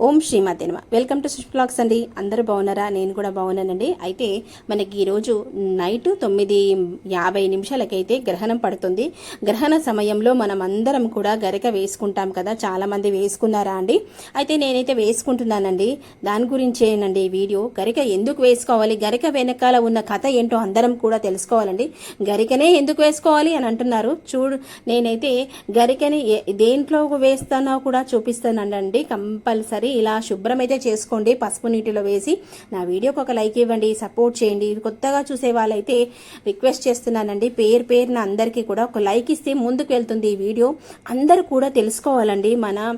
ఓం శ్రీమతి నమ. Welcome to సుష్ blogs అండి. అందరూ బాగున్నారా? నేను కూడా బాగున్నానండి. అయితే మనకి ఈరోజు నైట్ తొమ్మిది యాభై నిమిషాలకైతే గ్రహణం పడుతుంది. గ్రహణ సమయంలో మనం అందరం కూడా గరిక వేసుకుంటాం కదా. చాలామంది వేసుకున్నారా అండి? అయితే నేనైతే వేసుకుంటున్నానండి. దాని గురించేనండి ఈ వీడియో? గరిక ఎందుకు వేసుకోవాలి? గరిక వెనకాల ఉన్న కథ ఏంటో అందరం కూడా తెలుసుకోవాలండి. గరికనే ఎందుకు వేసుకోవాలి అని అంటున్నారు. చూడు నేనైతే గరికని ఏ- దేంట్లో వేస్తానో కూడా చూపిస్తానండి. కంపల్సరీ ఇలా శుభ్రమైతే చేసుకోండి. పసుపు నీటిలో వేసి నా వీడియోకి ఒక లైక్ ఇవ్వండి. సపోర్ట్ చేయండి. కొత్తగా చూసే వాళ్ళైతే రిక్వెస్ట్ చేస్తున్నానండి. పేరు పేరున అందరికీ కూడా ఒక లైక్ ఇస్తే ముందుకు వెళ్తుంది ఈ వీడియో. అందరూ కూడా తెలుసుకోవాలండి. మన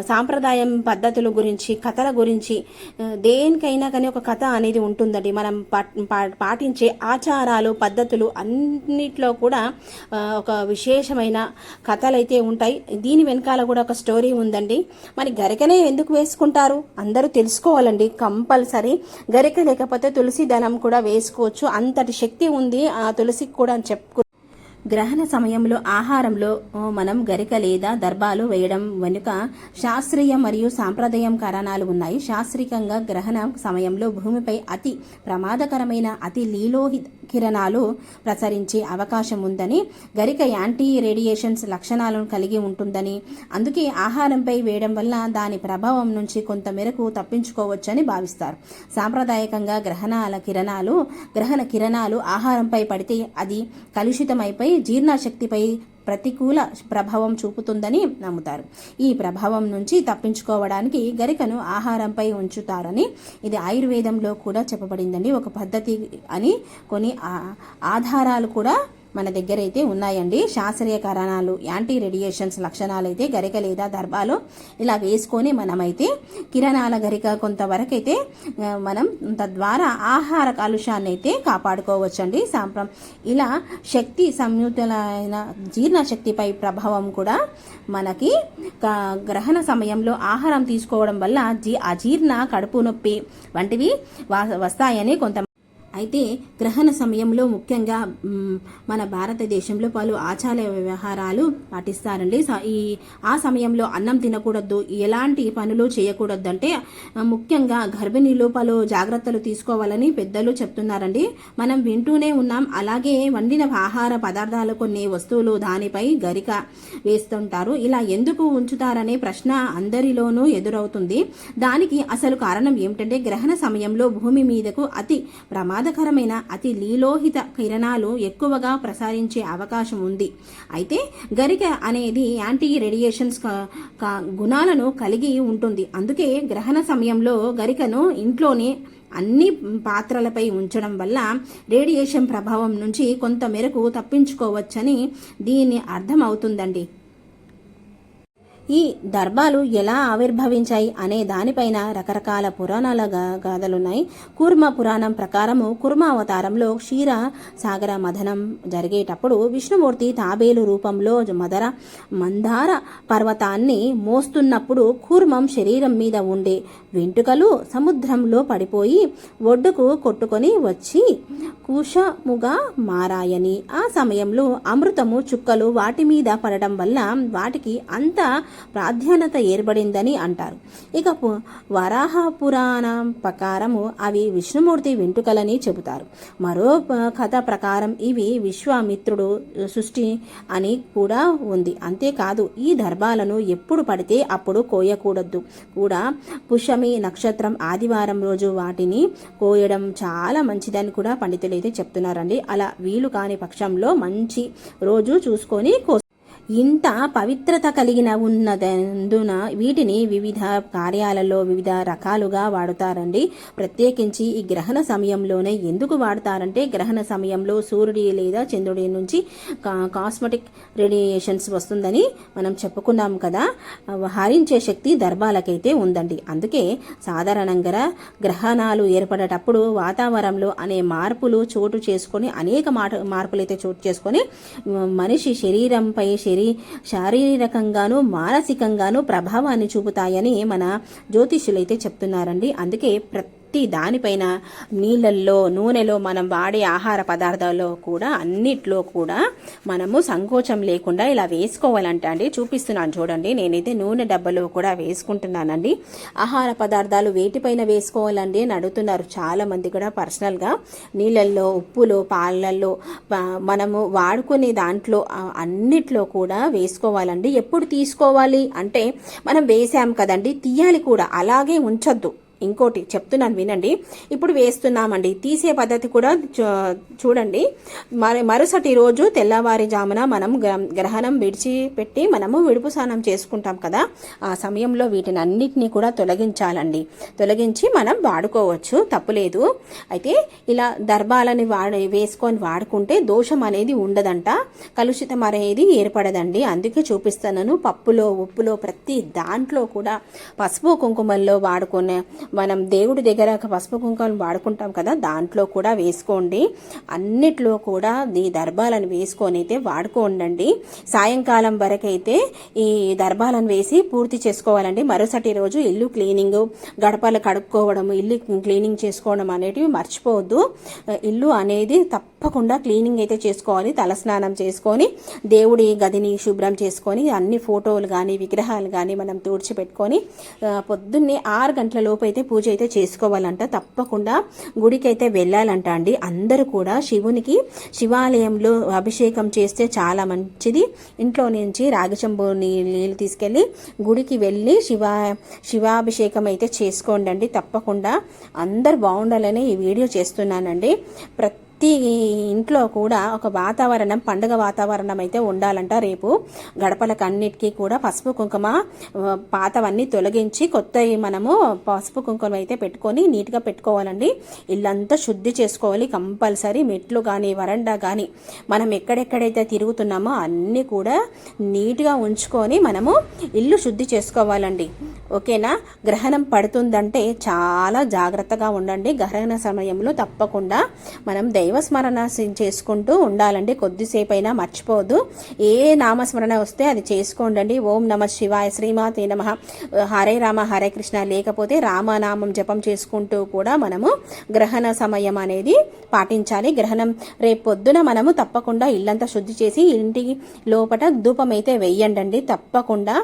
సాంప్రదాయం పద్ధతుల గురించి కథల గురించి దేనికైనా కానీ ఒక కథ అనేది ఉంటుందండి. మనం పా- పాటించే ఆచారాలు పద్ధతులు అన్నిట్లో కూడా ఒక విశేషమైన కథలు అయితే ఉంటాయి. దీని వెనకాల కూడా ఒక స్టోరీ ఉందండి. మరి గరికనే ఎందుకు వేసుకుంటారు? అందరూ తెలుసుకోవాలండి. కంపల్సరీ. గరిక లేకపోతే తులసి దళం కూడా వేసుకోవచ్చు. అంతటి శక్తి ఉంది ఆ తులసికి కూడా అని చెప్పుకో గ్రహణ సమయంలో ఆహారంలో మనం గరిక లేదా దర్భాలు వేయడం వెనుక శాస్త్రీయ మరియు సాంప్రదాయం కారణాలు ఉన్నాయి. శాస్త్రీయంగా గ్రహణ సమయంలో భూమిపై అతి ప్రమాదకరమైన అతి లీలోహిత కిరణాలు ప్రసరించే అవకాశం ఉందని గరిక యాంటీ రేడియేషన్స్ లక్షణాలను కలిగి ఉంటుందని అందుకే ఆహారంపై వేయడం వల్ల దాని ప్రభావం నుంచి కొంత మేరకు తప్పించుకోవచ్చని భావిస్తారు. సాంప్రదాయకంగా గ్రహణాల కిరణాలు గ్రహణ కిరణాలు ఆహారంపై పడితే అది కలుషితమైపై జీర్ణశక్తిపై ప్రతికూల ప్రభావం చూపుతుందని నమ్ముతారు. ఈ ప్రభావం నుంచి తప్పించుకోవడానికి గరికను ఆహారంపై ఉంచుతారని ఇది ఆయుర్వేదంలో కూడా చెప్పబడిందండి ఒక పద్ధతి అని కొన్ని ఆధారాలు కూడా మన దగ్గర అయితే ఉన్నాయండి. శాస్త్రీయ కారణాలు యాంటీ రేడియేషన్స్ లక్షణాలు అయితే గరిక లేదా దర్భాలు ఇలా వేసుకొని మనమైతే కిరణాల గరిక కొంతవరకు అయితే మనం తద్వారా ఆహార కాలుష్యాన్ని అయితే కాపాడుకోవచ్చండి. సాంప్రం ఇలా శక్తి సంయుక్తులైన జీర్ణశక్తిపై ప్రభావం కూడా మనకి గ్రహణ సమయంలో ఆహారం తీసుకోవడం వల్ల జీ అజీర్ణ కడుపు నొప్పి వంటివి వస్తాయని కొంత అయితే గ్రహణ సమయంలో ముఖ్యంగా మన భారతదేశంలో పలు ఆచార వ్యవహారాలు పాటిస్తారండి. ఈ ఆ సమయంలో అన్నం తినకూడదు ఎలాంటి పనులు చేయకూడదు అంటే ముఖ్యంగా గర్భిణీలు పలు జాగ్రత్తలు తీసుకోవాలని పెద్దలు చెప్తున్నారండి. మనం వింటూనే ఉన్నాం అలాగే వండిన ఆహార పదార్థాలు కొన్ని వస్తువులు దానిపై గరిక వేస్తుంటారు. ఇలా ఎందుకు ఉంచుతారనే ప్రశ్న అందరిలోనూ ఎదురవుతుంది. దానికి అసలు కారణం ఏమిటంటే గ్రహణ సమయంలో భూమి మీదకు అతి ప్రమాద ప్రమాదకరమైన అతి లీలోహిత కిరణాలు ఎక్కువగా ప్రసారించే అవకాశం ఉంది. అయితే గరిక అనేది యాంటీ రేడియేషన్స్ గుణాలను కలిగి ఉంటుంది. అందుకే గ్రహణ సమయంలో గరికను ఇంట్లోనే అన్ని పాత్రలపై ఉంచడం వల్ల రేడియేషన్ ప్రభావం నుంచి కొంత మేరకు తప్పించుకోవచ్చని దీని అర్థం అవుతుందండి ఈ దర్భాలు ఎలా ఆవిర్భవించాయి అనే దానిపైన రకరకాల పురాణాల గా- గాథలున్నాయి. కూర్మ పురాణం ప్రకారము కుర్మ అవతారంలో క్షీర సాగర మథనం జరిగేటప్పుడు విష్ణుమూర్తి తాబేలు రూపంలో మదర మందార పర్వతాన్ని మోస్తున్నప్పుడు కూర్మం శరీరం మీద ఉండే వెంట్రుకలు సముద్రంలో పడిపోయి ఒడ్డుకు కొట్టుకొని వచ్చి కుషముగా మారాయని. ఆ సమయంలో అమృతము చుక్కలు వాటి మీద పడడం వల్ల వాటికి అంత ప్రాధాన్యత ఏర్పడిందని అంటారు. ఇక వరాహ పురాణం ప్రకారము అవి విష్ణుమూర్తి వెంట్రుకలని చెబుతారు. మరో కథ ప్రకారం ఇవి విశ్వామిత్రుడు సృష్టి అని కూడా ఉంది. అంతేకాదు ఈ దర్భాలను ఎప్పుడు పడితే అప్పుడు కోయకూడదు. కూడా పుషమి నక్షత్రం ఆదివారం రోజు వాటిని కోయడం చాలా మంచిదని కూడా పండితులు అయితే చెప్తున్నారండి. అలా వీలు కాని పక్షంలో మంచి రోజు చూసుకొని కో ఇంత పవిత్రత కలిగిన ఉన్నదందున వీటిని వివిధ కార్యాలలో వివిధ రకాలుగా వాడుతారండి. ప్రత్యేకించి ఈ గ్రహణ సమయంలోనే ఎందుకు వాడతారంటే గ్రహణ సమయంలో సూర్యుడి లేదా చంద్రుడి నుంచి కా- కాస్మెటిక్ రేడియేషన్స్ వస్తుందని మనం చెప్పుకున్నాం కదా. హరించే శక్తి దర్భాలకైతే ఉందండి. అందుకే సాధారణంగా గ్రహణాలు ఏర్పడేటప్పుడు వాతావరణంలో అనే మార్పులు చోటు చేసుకొని అనేక మాట మార్పులు అయితే చోటు చేసుకొని మనిషి శరీరంపై శరీరం శారీరకంగానూ శారీరకంగాను మానసికంగాను ప్రభావాన్ని చూపుతాయని మన జ్యోతిష్యులైతే చెప్తున్నారండి. అందుకే ప్రతి ప్రతి దానిపైన నీళ్ళల్లో నూనెలో మనం వాడే ఆహార పదార్థాల్లో కూడా అన్నిట్లో కూడా మనము సంకోచం లేకుండా ఇలా వేసుకోవాలంట అండి చూపిస్తున్నాను చూడండి. నేనైతే నూనె డబ్బలో కూడా వేసుకుంటున్నానండి. ఆహార పదార్థాలు వేటిపైన వేసుకోవాలండి అని అడుగుతున్నారు చాలా మంది కూడా పర్సనల్గా. నీళ్ళల్లో ఉప్పులో పాలల్లో మనము వాడుకునే దాంట్లో అన్నిట్లో కూడా వేసుకోవాలండి. ఎప్పుడు తీసుకోవాలి అంటే మనం వేసాం కదండి తీయాలి కూడా. అలాగే ఉంచొద్దు. ఇంకోటి చెప్తున్నాను వినండి. ఇప్పుడు వేస్తున్నామండి. తీసే పద్ధతి కూడా చూడండి. మరి మరుసటి రోజు తెల్లవారుజామున మనం గ్రహణం విడిచిపెట్టి మనము విడుపు స్నానం చేసుకుంటాం కదా. ఆ సమయంలో వీటిని అన్నిటినీ కూడా తొలగించాలండి. తొలగించి మనం వాడుకోవచ్చు. తప్పులేదు అయితే ఇలా దర్భాలని వాడి వేసుకొని వాడుకుంటే దోషం అనేది ఉండదంట. కలుషితం అనేది ఏర్పడదండి. అందుకే చూపిస్తున్నాను పప్పులో ఉప్పులో ప్రతి దాంట్లో కూడా పసుపు కుంకుమల్లో వాడుకునే మనం దేవుడి దగ్గర పసుపు కుంకుమలు వాడుకుంటాం కదా దాంట్లో కూడా వేసుకోండి. అన్నిట్లో కూడా ఈ దర్భాలను వేసుకొని అయితే వాడుకోండి సాయంకాలం వరకైతే ఈ దర్భాలను వేసి పూర్తి చేసుకోవాలండి. మరుసటి రోజు ఇల్లు క్లీనింగ్ గడపలు కడుక్కోవడం ఇల్లు క్లీనింగ్ చేసుకోవడం అనేటివి మర్చిపోవద్దు. ఇల్లు అనేది తప్పకుండా క్లీనింగ్ అయితే చేసుకోవాలి. తలస్నానం చేసుకొని దేవుడి గదిని శుభ్రం చేసుకొని అన్ని ఫోటోలు కానీ విగ్రహాలు కానీ మనం తుడిచిపెట్టుకొని పొద్దున్నే ఆరు గంటల లోపు అయితే పూజ అయితే చేసుకోవాలంట. తప్పకుండా గుడికి అయితే వెళ్ళాలంట అండి. అందరూ కూడా శివునికి శివాలయంలో అభిషేకం చేస్తే చాలా మంచిది. ఇంట్లో నుంచి రాగిచంబు నీళ్ళు తీసుకెళ్ళి గుడికి వెళ్ళి శివ శివాభిషేకం అయితే చేసుకోండి అండి తప్పకుండా అందరు బాగుండాలని ఈ వీడియో చేస్తున్నానండి. ప్రతి ప్రతి ఇంట్లో కూడా ఒక వాతావరణం పండుగ వాతావరణం అయితే ఉండాలంట. రేపు గడపలకు అన్నిటికీ కూడా పసుపు కుంకుమ పాతవన్నీ తొలగించి కొత్తవి మనము పసుపు కుంకుమ అయితే పెట్టుకొని నీట్గా పెట్టుకోవాలండి. ఇల్లంతా శుద్ధి చేసుకోవాలి కంపల్సరీ. మెట్లు కానీ వరండా కానీ మనం ఎక్కడెక్కడైతే తిరుగుతున్నామో అన్నీ కూడా నీట్గా ఉంచుకొని మనము ఇల్లు శుద్ధి చేసుకోవాలండి. ఓకేనా? గ్రహణం పడుతుందంటే చాలా జాగ్రత్తగా ఉండండి. గ్రహణ సమయంలో తప్పకుండా మనం దైవ దైవస్మరణ చేసుకుంటూ ఉండాలండి. కొద్దిసేపైనా మర్చిపోదు. ఏ నామస్మరణ వస్తే అది చేసుకోండి ఓం నమ శివాయ శ్రీమాతే నమ. హరే రామ హరే కృష్ణ. లేకపోతే రామనామం జపం చేసుకుంటూ కూడా మనము గ్రహణ సమయం అనేది పాటించాలి. గ్రహణం రేపు పొద్దున మనము తప్పకుండా ఇల్లంతా శుద్ధి చేసి ఇంటి లోపల ధూపం అయితే వెయ్యండి తప్పకుండా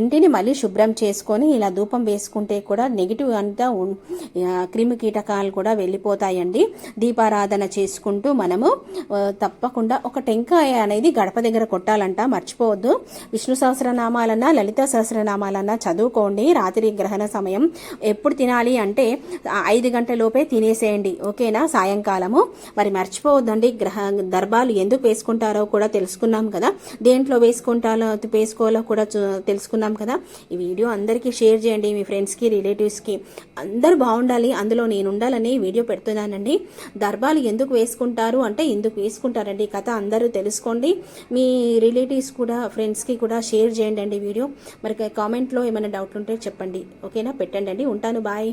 ఇంటిని మళ్ళీ శుభ్రం చేసుకొని ఇలా ధూపం వేసుకుంటే కూడా నెగిటివ్ అంతా క్రిమికీటకాలు క్రిమి కీటకాలు కూడా వెళ్ళిపోతాయండి. దీపారాధన చేసి చేసుకుంటూ మనము తప్పకుండా ఒక టెంకాయ అనేది గడప దగ్గర కొట్టాలంట మర్చిపోవద్దు. విష్ణు సహస్రనామాలన్నా లలిత సహస్రనామాలన్నా చదువుకోండి. రాత్రి గ్రహణ సమయం ఎప్పుడు తినాలి అంటే ఐదు గంటల లోపే తినేసేయండి. ఓకేనా? సాయంకాలము. మరి మర్చిపోవద్దండి. గ్రహ దర్భాలు ఎందుకు వేసుకుంటారో కూడా తెలుసుకున్నాం కదా. దేంట్లో వేసుకుంటారో వేసుకోవాలో కూడా చూ- తెలుసుకున్నాం కదా. ఈ వీడియో అందరికీ షేర్ చేయండి. మీ ఫ్రెండ్స్కి రిలేటివ్స్కి. అందరూ బాగుండాలి. అందులో నేను ఉండాలని వీడియో పెడుతున్నానండి. దర్భాలు ఎందుకు వేసుకుంటారు? అంటే ఎందుకు వేసుకుంటారండి? ఈ కథ అందరూ తెలుసుకోండి. మీ రిలేటివ్స్ కూడా ఫ్రెండ్స్కి కూడా షేర్ చేయండి అండి వీడియో. మరి కామెంట్లో ఏమైనా డౌట్లు ఉంటే చెప్పండి. ఓకేనా? పెట్టండి అండి ఉంటాను. బాయ్.